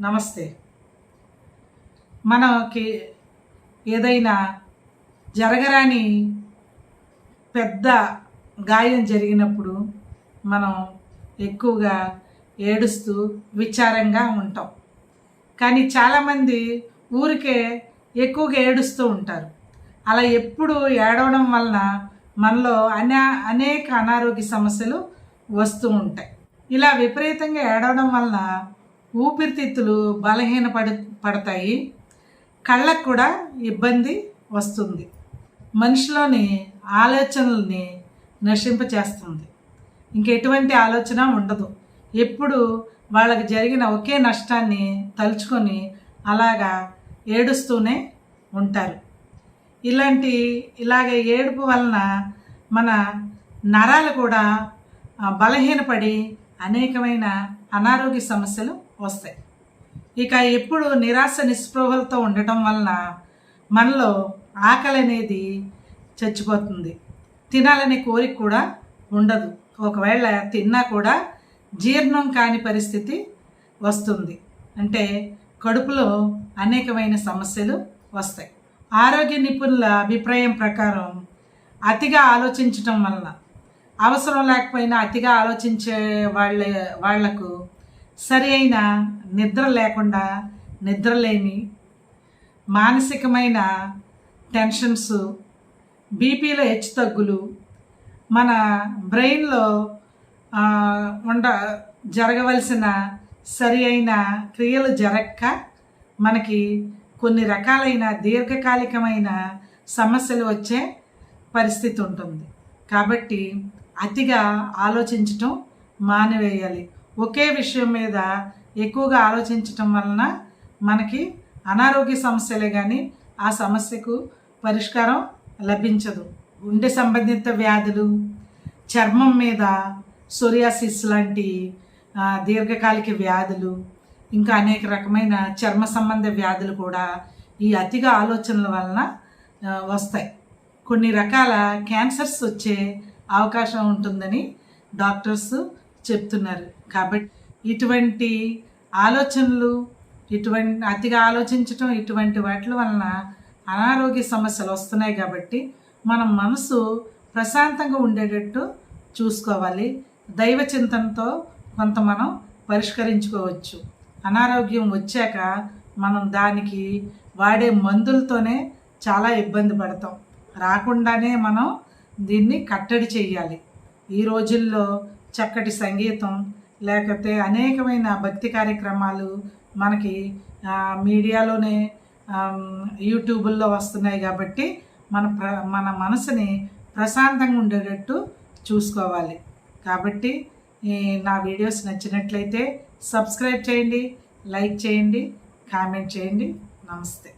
నమస్తే. మనకి ఏదైనా జరగరాని పెద్ద గాయం జరిగినప్పుడు మనం ఎక్కువగా ఏడుస్తూ విచారంగా ఉంటాం. కానీ చాలామంది ఊరికే ఎక్కువగా ఏడుస్తూ ఉంటారు. అలా ఎప్పుడు ఏడవడం వలన మనలో అనే అనేక అనారోగ్య సమస్యలు వస్తూ ఉంటాయి. ఇలా విపరీతంగా ఏడవడం వలన ఊపిరితిత్తులు బలహీన పడు పడతాయి. కళ్ళకు కూడా ఇబ్బంది వస్తుంది. మనిషిలోని ఆలోచనల్ని నశింపచేస్తుంది. ఇంకెటువంటి ఆలోచన ఉండదు. ఎప్పుడు వాళ్ళకి జరిగిన ఒకే నష్టాన్ని తలుచుకొని అలాగా ఏడుస్తూనే ఉంటారు. ఇలాంటి ఇలాగ ఏడుపు వలన మన నరాలు కూడా బలహీనపడి అనేకమైన అనారోగ్య సమస్యలు వస్తాయి. ఇక ఎప్పుడు నిరాశ నిస్పృహలతో ఉండటం వలన మనలో ఆకలి అనేది చచ్చిపోతుంది. తినాలనే కోరిక కూడా ఉండదు. ఒకవేళ తిన్నా కూడా జీర్ణం కాని పరిస్థితి వస్తుంది. అంటే కడుపులో అనేకమైన సమస్యలు వస్తాయి. ఆరోగ్య నిపుణుల అభిప్రాయం ప్రకారం అతిగా ఆలోచించటం వలన అవసరం లేకపోయినా అతిగా ఆలోచించే వాళ్ళ వాళ్ళకు సరి అయిన నిద్ర లేకుండా నిద్రలేమి మానసికమైన టెన్షన్స్ బీపీలో హెచ్చు తగ్గులు మన బ్రెయిన్లో ఉండ జరగవలసిన సరి అయిన క్రియలు జరగక మనకి కొన్ని రకాలైన దీర్ఘకాలికమైన సమస్యలు వచ్చే పరిస్థితి ఉంటుంది. కాబట్టి అతిగా ఆలోచించటం మానివేయాలి. ఒకే విషయం మీద ఎక్కువగా ఆలోచించటం వలన మనకి అనారోగ్య సమస్యలే కానీ ఆ సమస్యకు పరిష్కారం లభించదు. గుండె సంబంధిత వ్యాధులు చర్మం మీద సోరియాసిస్ లాంటి దీర్ఘకాలిక వ్యాధులు ఇంకా అనేక రకమైన చర్మ సంబంధ వ్యాధులు కూడా ఈ అతిగా ఆలోచనల వలన వస్తాయి. కొన్ని రకాల క్యాన్సర్స్ వచ్చే అవకాశం ఉంటుందని డాక్టర్స్ చెప్తున్నారు. కాబట్టి ఇటువంటి ఆలోచనలు ఇటువంటి అతిగా ఆలోచించటం ఇటువంటి వాటి వలన అనారోగ్య సమస్యలు వస్తున్నాయి కాబట్టి మన మనసు ప్రశాంతంగా ఉండేటట్టు చూసుకోవాలి. దైవ చింతనతో కొంత మనం పరిష్కరించుకోవచ్చు. అనారోగ్యం వచ్చాక మనం దానికి వాడే మందులతోనే చాలా ఇబ్బంది పడతాం. రాకుండానే మనం దీన్ని కట్టడి చేయాలి. ఈ రోజుల్లో చక్కటి సంగీతం లేకపోతే అనేకమైన భక్తి కార్యక్రమాలు మనకి మీడియాలోనే యూట్యూబుల్లో వస్తున్నాయి కాబట్టి మన ప్ర మన మనసుని ప్రశాంతంగా ఉండేటట్టు చూసుకోవాలి. కాబట్టి నా వీడియోస్ నచ్చినట్లయితే సబ్స్క్రైబ్ చేయండి లైక్ చేయండి కామెంట్ చేయండి. నమస్తే.